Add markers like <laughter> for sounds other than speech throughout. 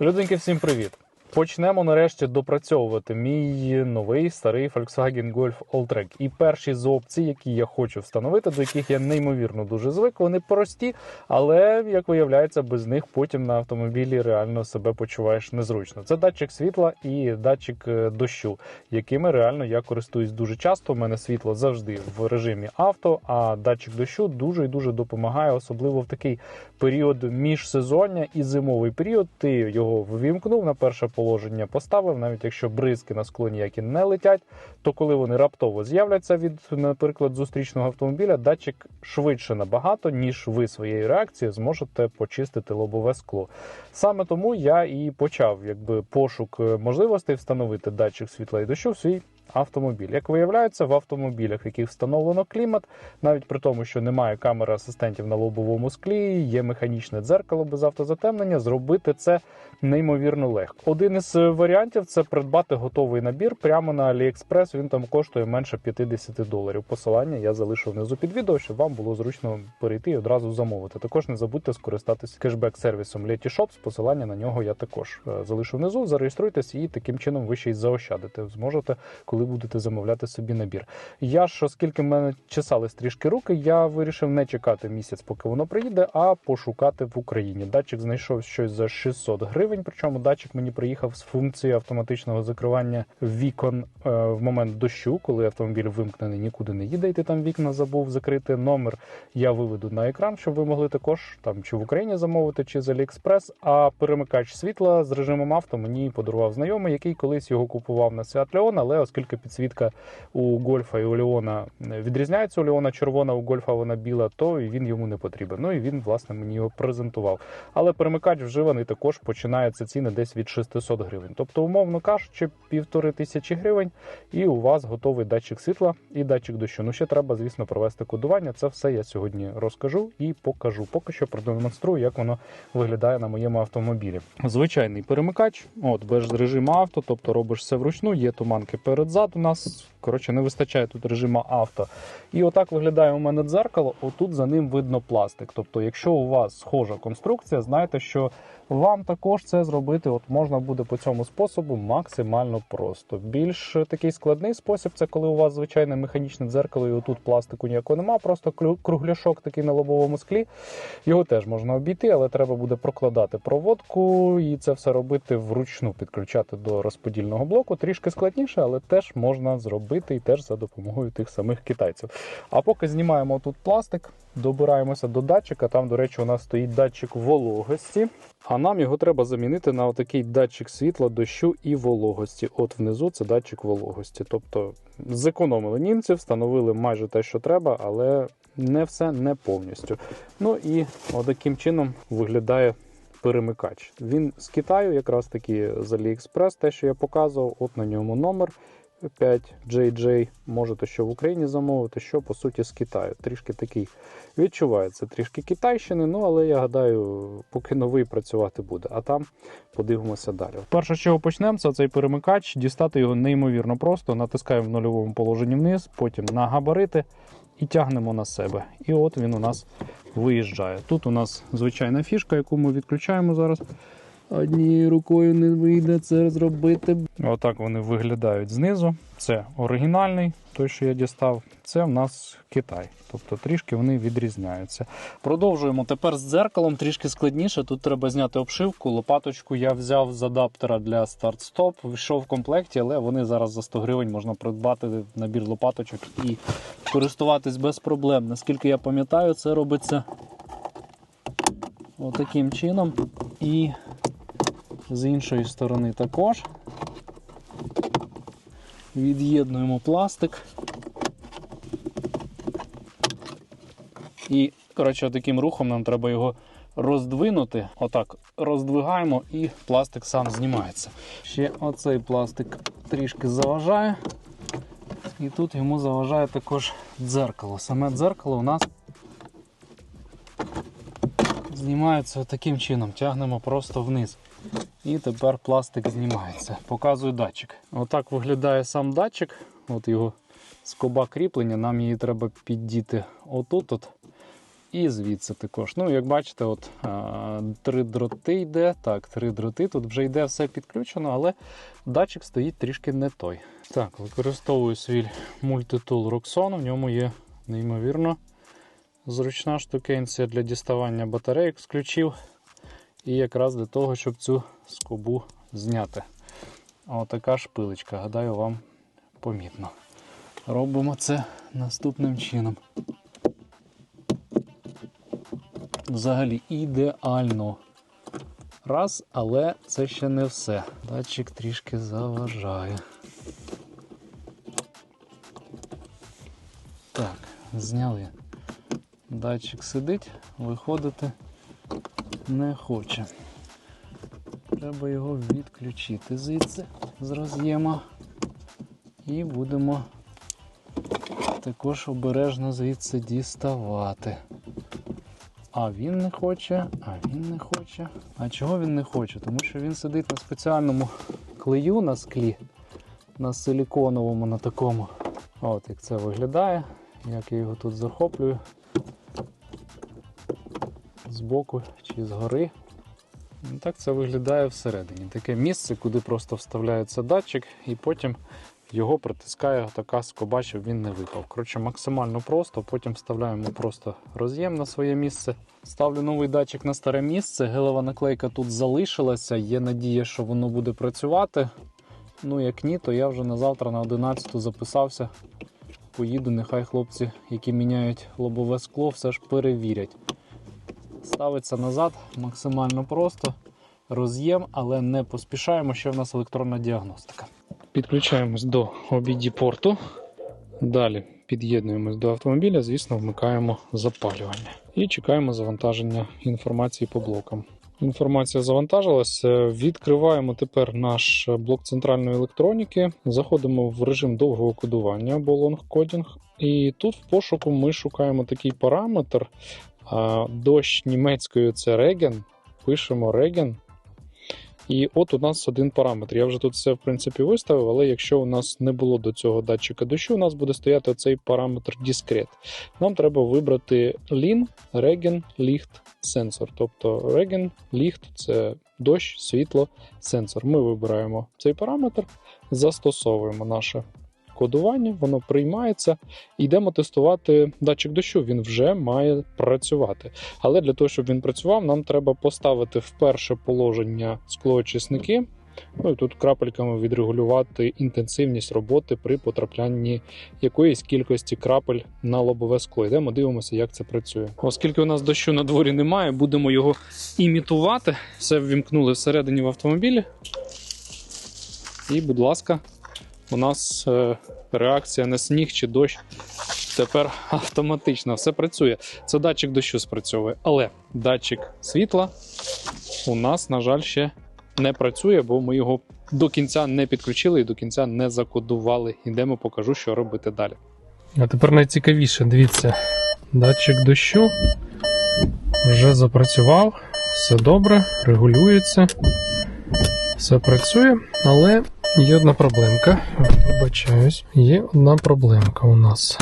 Людинки, всім привіт! Почнемо нарешті допрацьовувати мій новий старий Volkswagen Golf Alltrack. І перші з опцій, які я хочу встановити, до яких я неймовірно дуже звик, вони прості, але як виявляється, без них потім на автомобілі реально себе почуваєш незручно. Це датчик світла і датчик е, дощу, якими реально я користуюсь дуже часто. У мене світло завжди в режимі авто, а датчик дощу дуже і дуже допомагає, особливо в такий період міжсезоння і зимовий період. Ти його ввімкнув на перше положення, поставив, навіть якщо бризки на скло ніякі не летять, то коли вони раптово з'являться від, наприклад, зустрічного автомобіля, датчик швидше набагато, ніж ви своєю реакцією зможете почистити лобове скло. Саме тому я і почав якби пошук е, можливостей встановити датчик світла і дощу в свій автомобіль. Як виявляється, в автомобілях, в яких встановлено клімат, навіть при тому, що немає камери асистентів на лобовому склі, є механічне дзеркало без автозатемнення, зробити це неймовірно легко. Один із е, варіантів це придбати готовий набір прямо на AliExpress. Він там коштує менше 50 доларів. Посилання я залишу внизу під відео, щоб вам було зручно перейти і одразу замовити. Також не забудьте скористатися кешбек-сервісом Letyshops. Посилання на нього я також е, залишу внизу. Зареєструйтесь і таким чином ви ще й заощадите. Зможете, коли будете замовляти собі набір. Я ж, оскільки в мене чесались трішки руки, я вирішив не чекати місяць, поки воно приїде, а пошукати в Україні. Датчик знайшов щось за 600 гривень. Причому датчик мені приїхав з функцією автоматичного закривання вікон е, в момент дощу, коли автомобіль вимкнений, нікуди не їде, і ти там вікна забув закрити. Номер я виведу на екран, щоб ви могли також там чи в Україні замовити, чи з AliExpress. А перемикач світла з режимом авто мені подарував знайомий, який колись його купував на Seat Leon, але оскільки підсвітка у Гольфа і у Леона відрізняється, у Леона червона, у Гольфа вона біла, то і він йому не потрібен. Ну і він, власне, мені його презентував. Але перемикач вживаний також починається ціни десь від 600 гривень. Тобто, умовно кажучи, півтори тисячі гривень, і у вас готовий датчик світла і датчик дощу. Ну ще треба, звісно, провести кодування. Це все я сьогодні розкажу і покажу. Поки що продемонструю, як воно виглядає на моєму автомобілі. Звичайний перемикач, от без режиму авто, тобто робиш все вручну, є туманки перед-зад у нас. Коротше, не вистачає тут режиму авто. І отак виглядає у мене дзеркало. Отут за ним видно пластик. Тобто, якщо у вас схожа конструкція, знайте, що вам також це зробити от можна буде по цьому способу максимально просто. Більш такий складний спосіб це коли у вас звичайне механічне дзеркало, і отут пластику ніякого нема, просто кругляшок такий на лобовому склі. Його теж можна обійти, але треба буде прокладати проводку і це все робити вручну, підключати до розподільного блоку. Трішки складніше, але теж можна зробити і теж за допомогою тих самих китайців. А поки знімаємо тут пластик, добираємося до датчика. Там, до речі, у нас стоїть датчик вологості. А нам його треба замінити на отакий датчик світла, дощу і вологості. От внизу це датчик вологості. Тобто зекономили німці, встановили майже те, що треба, але не все не повністю. Ну і отаким чином виглядає перемикач. Він з Китаю, якраз таки з AliExpress, те, що я показував, от на ньому номер. 5JJ можете що в Україні замовити, що по суті з Китаю. Трішки такий відчувається трішки китайщини, ну але я гадаю, поки новий працювати буде. А там подивимося далі. Перше, з чого почнемо, це цей перемикач. Дістати його неймовірно просто. Натискаємо в нульовому положенні вниз, потім на габарити і тягнемо на себе. І от він у нас виїжджає. Тут у нас звичайна фішка, яку ми відключаємо зараз. Однією рукою не вийде це зробити. Отак вони виглядають знизу. Це оригінальний, той, що я дістав. Це в нас Китай. Тобто трішки вони відрізняються. Продовжуємо тепер з дзеркалом, трішки складніше. Тут треба зняти обшивку. Лопаточку я взяв з адаптера для старт-стоп. Вийшов в комплекті, але вони зараз за 100 гривень можна придбати набір лопаточок і користуватись без проблем. Наскільки я пам'ятаю, це робиться отаким чином. І з іншої сторони також. Від'єднуємо пластик. І, коротше, таким рухом нам треба його роздвинути. Отак, роздвигаємо і пластик сам знімається. Ще оцей пластик трішки заважає. І тут йому заважає також дзеркало. Саме дзеркало у нас знімається таким чином. Тягнемо просто вниз. І тепер пластик знімається. Показую датчик. Отак виглядає сам датчик. От його скоба кріплення. Нам її треба піддіти отут. -от. І звідси також. Ну, як бачите, от а, три дроти йде. Так, три дроти. Тут вже йде все підключено, але датчик стоїть трішки не той. Так, використовую свій мультитул Roxon. В ньому є неймовірно зручна штукенція для діставання батарейок з ключів. І якраз для того, щоб цю скобу зняти. Отака шпилечка, гадаю, вам помітно. Робимо це наступним чином. Взагалі ідеально. Раз, але це ще не все. Датчик трішки заважає. Так, зняли. Датчик сидить, виходити не хоче. Треба його відключити звідси з роз'єма. І будемо також обережно звідси діставати. А він не хоче, а він не хоче. А чого він не хоче? Тому що він сидить на спеціальному клею на склі, на силіконовому, на такому. От як це виглядає, як я його тут захоплюю. Збоку чи згори. Ну, Так це виглядає всередині. Таке місце, куди просто вставляється датчик, і потім його притискає така скоба, щоб він не випав. Коротше, максимально просто. Потім вставляємо просто роз'єм на своє місце. Ставлю новий датчик на старе місце. Гелева наклейка тут залишилася. Є надія, що воно буде працювати. Ну, як ні, то я вже на завтра на 11 записався. Поїду, нехай хлопці, які міняють лобове скло, все ж перевірять. Ставиться назад максимально просто. Роз'єм, але не поспішаємо, ще в нас електронна діагностика. Підключаємось до обіді порту. Далі під'єднуємось до автомобіля, звісно, вмикаємо запалювання і чекаємо завантаження інформації по блокам. Інформація завантажилася. Відкриваємо тепер наш блок центральної електроніки. Заходимо в режим довгого кодування або лонгкодінг. І тут в пошуку ми шукаємо такий параметр. Дощ німецькою це реген. Пишемо реген. І от у нас один параметр. Я вже тут все в принципі виставив, але якщо у нас не було до цього датчика дощу, у нас буде стояти оцей параметр Discrete. Нам треба вибрати LIN, Regen, Licht, сенсор. Тобто Regen, Licht це дощ, світло, сенсор. Ми вибираємо цей параметр, застосовуємо наше кодування, воно приймається. Йдемо тестувати датчик дощу. Він вже має працювати. Але для того, щоб він працював, нам треба поставити в перше положення склоочисники. Ну і тут крапельками відрегулювати інтенсивність роботи при потраплянні якоїсь кількості крапель на лобове скло. Йдемо, дивимося, як це працює. Оскільки у нас дощу на дворі немає, будемо його імітувати. Все ввімкнули всередині в автомобілі. І, будь ласка, у нас е, реакція на сніг чи дощ тепер автоматично все працює. Це датчик дощу спрацьовує, але датчик світла у нас, на жаль, ще не працює, бо ми його до кінця не підключили і до кінця не закодували. Ідемо, покажу, що робити далі. А тепер найцікавіше, дивіться, датчик дощу вже запрацював, все добре, регулюється, все працює, але є одна проблемка. Вибачаюсь, є одна проблемка у нас.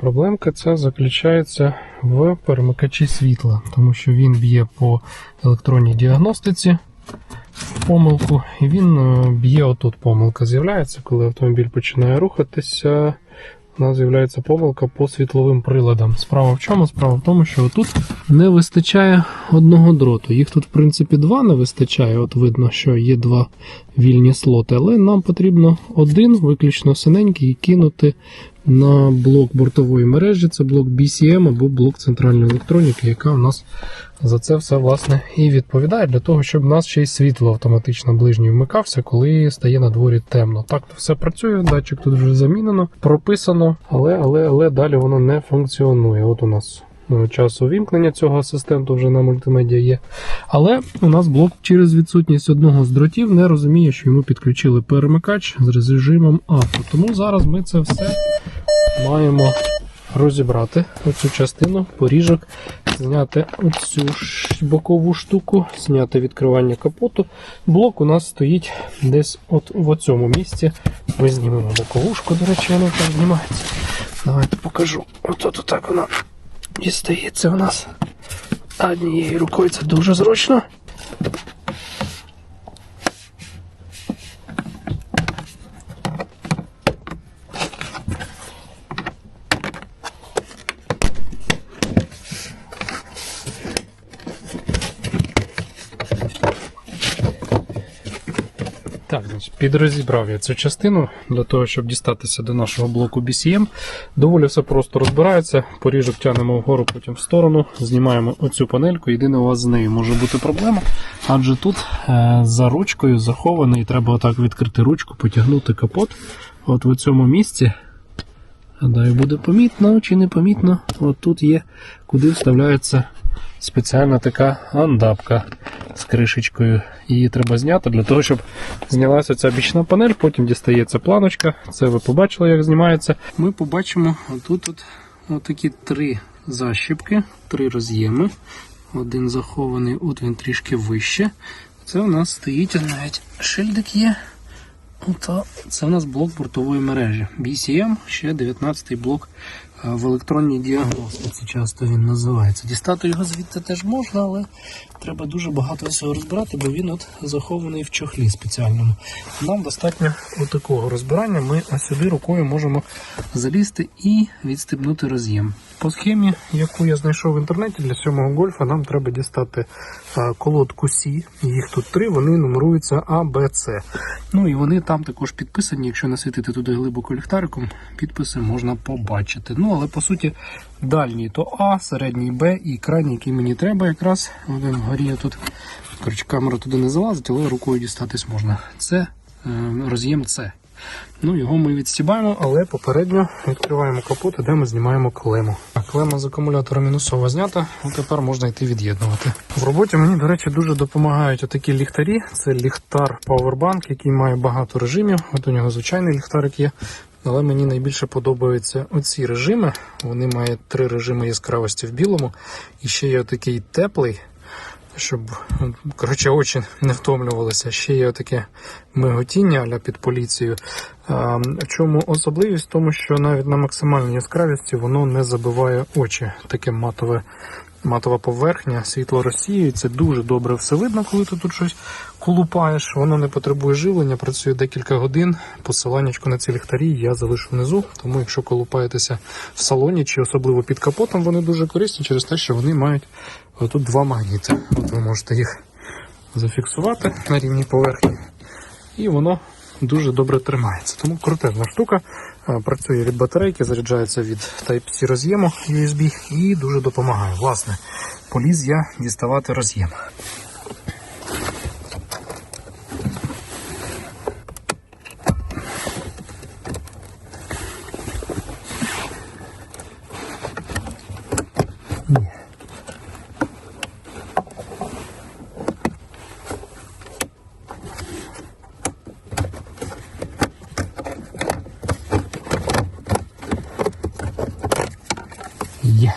Проблемка ця заключається в перемикачі світла, тому що він б'є по електронній діагностиці помилку, і він е, б'є отут. Помилка з'являється, коли автомобіль починає рухатися. У нас з'являється помилка по світловим приладам. Справа в чому? Справа в тому, що тут не вистачає одного дроту. Їх тут, в принципі, два не вистачає. От видно, що є два вільні слоти, але нам потрібно один, виключно синенький, кинути на блок бортової мережі. Це блок BCM або блок центральної електроніки, яка у нас за це все власне і відповідає для того, щоб у нас ще й світло автоматично ближній вмикався, коли стає на дворі темно. Так то все працює, датчик тут вже замінено, прописано, але але, але далі воно не функціонує. От у нас е, час увімкнення цього асистенту вже на мультимедіа є. Але у нас блок через відсутність одного з дротів не розуміє, що йому підключили перемикач з режимом авто. Тому зараз ми це все маємо розібрати оцю частину, поріжок, зняти оцю бокову штуку, зняти відкривання капоту. Блок у нас стоїть десь от в цьому місці. Ми знімемо боковушку, до речі, вона так знімається. Давайте покажу. От от так вона дістається у нас однією рукою. Це дуже зручно. Так, підрозібрав я цю частину для того, щоб дістатися до нашого блоку BCM. Доволі все просто розбирається. Поріжок тягнемо вгору, потім в сторону, знімаємо оцю панельку. Єдине, у вас з нею може бути проблема, адже тут е, за ручкою захований, треба отак відкрити ручку, потягнути капот. От в цьому місці. Гадаю, буде помітно чи не помітно. От тут є, куди вставляється спеціальна така андапка з кришечкою. Її треба зняти для того, щоб знялася ця бічна панель, потім дістається планочка. Це ви побачили, як знімається. Ми побачимо отут от, от такі три защіпки, три роз'єми. Один захований, от він трішки вище. Це у нас стоїть навіть шильдик є. Це у нас блок бортової мережі. BCM, ще 19-й блок в електронній діагностиці. Часто він називається. Дістати його звідти теж можна, але треба дуже багато всього розбирати, бо він от захований в чохлі спеціальному. Нам достатньо отакого розбирання. Ми сюди рукою можемо залізти і відстебнути роз'єм. По схемі, яку я знайшов в інтернеті для сьомого гольфа, нам треба дістати колодку С. Їх тут три, вони нумеруються А, Б, С. Ну і вони там також підписані. Якщо насвітити туди глибоко ліхтариком, підписи можна побачити. Ну але по суті, дальній то А, середній Б і крайній, який мені треба, якраз один вгорі тут. Коротше, камера туди не залазить, але рукою дістатись можна. Це е, роз'єм С. Ну, його ми відстібаємо, але попередньо відкриваємо капот, де ми знімаємо клему. Клема з акумулятора мінусова знята, а тепер можна йти від'єднувати. В роботі мені, до речі, дуже допомагають отакі ліхтарі. Це ліхтар Powerbank, який має багато режимів. От у нього звичайний ліхтарик є. Але мені найбільше подобаються оці режими. Вони мають три режими яскравості в білому. І ще є такий теплий, щоб коротше, очі не втомлювалися. Ще є таке миготіння аля під поліцією. А, в чому особливість? В тому, що навіть на максимальній яскравості воно не забиває очі. Таке матове. Матова поверхня, світло розсіюється, дуже добре все видно, коли ти тут щось колупаєш. Воно не потребує живлення, працює декілька годин. Посиланнячко на ці ліхтарі я залишу внизу. Тому, якщо колупаєтеся в салоні чи особливо під капотом, вони дуже корисні через те, що вони мають тут два магніти. От ви можете їх зафіксувати на рівній поверхні, і воно дуже добре тримається. Тому крутезна штука. Е, Працює від батарейки, заряджається від Type-C роз'єму USB і дуже допомагає. Власне, поліз я діставати роз'єм. Ні. Є.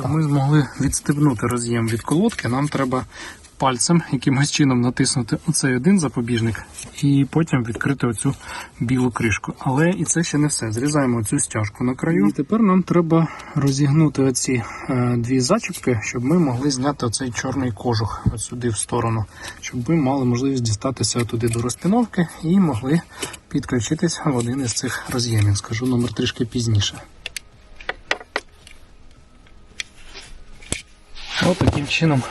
Щоб ми змогли відстебнути роз'єм від колодки, нам треба пальцем якимось чином натиснути оцей один запобіжник і потім відкрити оцю білу кришку. Але і це ще не все. Зрізаємо цю стяжку на краю. І тепер нам треба розігнути оці е, дві зачіпки, щоб ми могли зняти оцей чорний кожух сюди в сторону, щоб ми мали можливість дістатися туди до розпіновки і могли підключитись в один із цих роз'ємів. Скажу номер трішки пізніше. Ось таким чином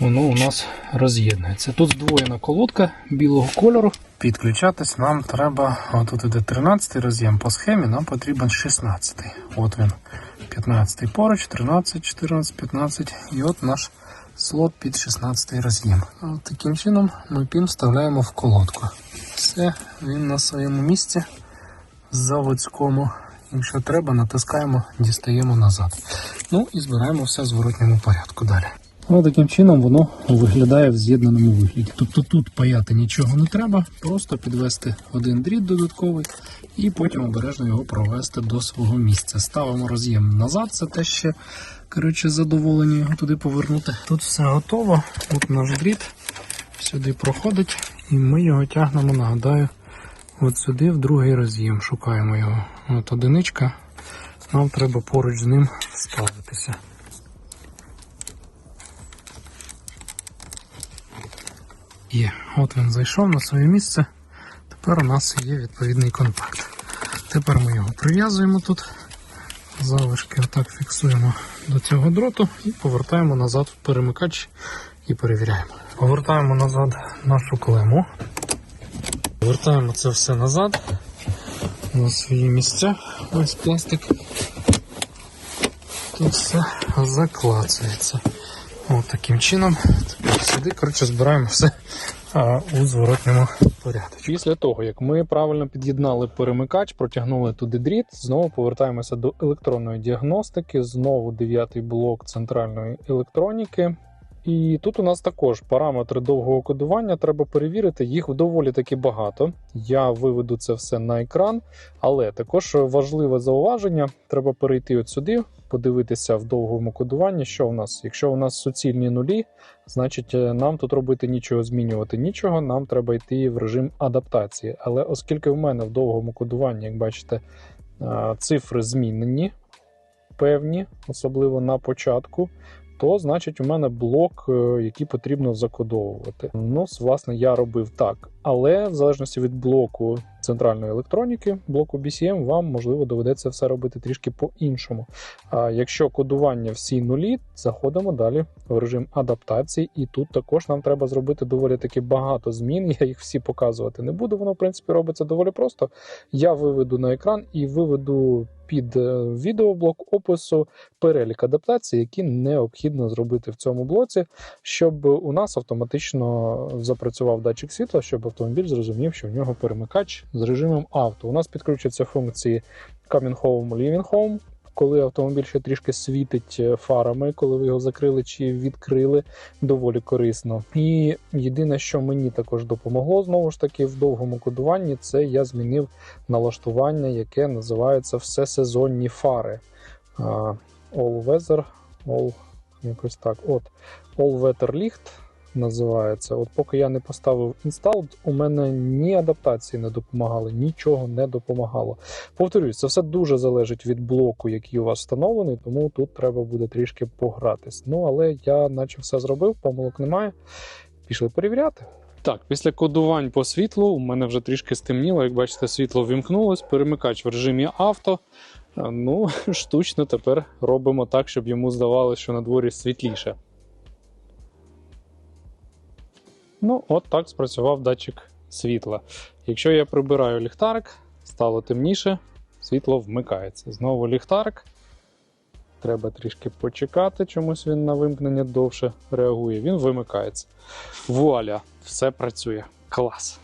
воно у нас роз'єднується. Тут здвоєна колодка білого кольору. Підключатись нам треба, отут іде 13 роз'єм по схемі, нам потрібен 16. От він. 15 поруч, 13, 14, 15 і от наш слот під 16 роз'єм. Таким чином ми пін вставляємо в колодку. Все, він на своєму місці заводському. Якщо треба, натискаємо, дістаємо назад. Ну і збираємо все в зворотньому порядку далі. Ось таким чином воно виглядає в з'єднаному вигляді. Тобто тут паяти нічого не треба, просто підвести один дріт додатковий і потім обережно його провести до свого місця. Ставимо роз'єм назад, це те ще коротше, задоволення його туди повернути. Тут все готово. От наш дріт сюди проходить, і ми його тягнемо, нагадаю, от сюди в другий роз'єм. Шукаємо його. От одиничка. нам треба поруч з ним ставитися. Є, от він зайшов на своє місце. Тепер у нас є відповідний контакт. Тепер ми його прив'язуємо тут. Залишки отак фіксуємо до цього дроту і повертаємо назад в перемикач і перевіряємо. Повертаємо назад нашу клему. Повертаємо це все назад на свої місця. Ось пластик. Тут все заклацується. От таким чином. Сюди, коротше, збираємо все у зворотньому порядку. Після того, як ми правильно під'єднали перемикач, протягнули туди дріт, знову повертаємося до електронної діагностики, знову дев'ятий блок центральної електроніки. І тут у нас також параметри довгого кодування. Треба перевірити, їх доволі таки багато. Я виведу це все на екран, але також важливе зауваження: треба перейти от сюди, подивитися в довгому кодуванні, що у нас. Якщо у нас суцільні нулі, значить е, нам тут робити нічого, змінювати нічого. Нам треба йти в режим адаптації. Але оскільки в мене в довгому кодуванні, як бачите, е, цифри змінені, певні, особливо на початку. То значить у мене блок, е, який потрібно закодовувати. Ну, власне, я робив так. Але в залежності від блоку центральної електроніки, блоку BCM, вам можливо доведеться все робити трішки по-іншому. А якщо кодування всі нулі, заходимо далі в режим адаптації, і тут також нам треба зробити доволі таки багато змін. <laughs> Я їх всі показувати не буду. Воно в принципі робиться доволі просто. Я виведу на екран і виведу під е, відеоблок опису перелік адаптацій, які необхідно зробити в цьому блоці, щоб у нас автоматично запрацював датчик світла, щоб автомобіль зрозумів, що в нього перемикач з режимом авто. У нас підключаться функції Coming Home, Living Home, коли автомобіль ще трішки світить е, фарами, коли ви його закрили чи відкрили, доволі корисно. І єдине, що мені також допомогло, знову ж таки, в довгому кодуванні, це я змінив налаштування, яке називається всесезонні фари. All Weather, All, якось так. От, All Weather Licht називається. От поки я не поставив install, у мене ні адаптації не допомагали, нічого не допомагало. Повторюсь, це все дуже залежить від блоку, який у вас встановлений, тому тут треба буде трішки погратись. Ну, але я наче все зробив, помилок немає. Пішли перевіряти. Так, після кодувань по світлу у мене вже трішки стемніло. Як бачите, світло вімкнулось, перемикач в режимі авто. Ну, <laughs> штучно тепер робимо так, щоб йому здавалося, що на дворі світліше. Ну, от так спрацював датчик світла. Якщо я прибираю ліхтарик, стало темніше, світло вмикається. Знову ліхтарик. Треба трішки почекати, чомусь він на вимкнення довше реагує. Він вимикається. Вуаля, все працює. Клас.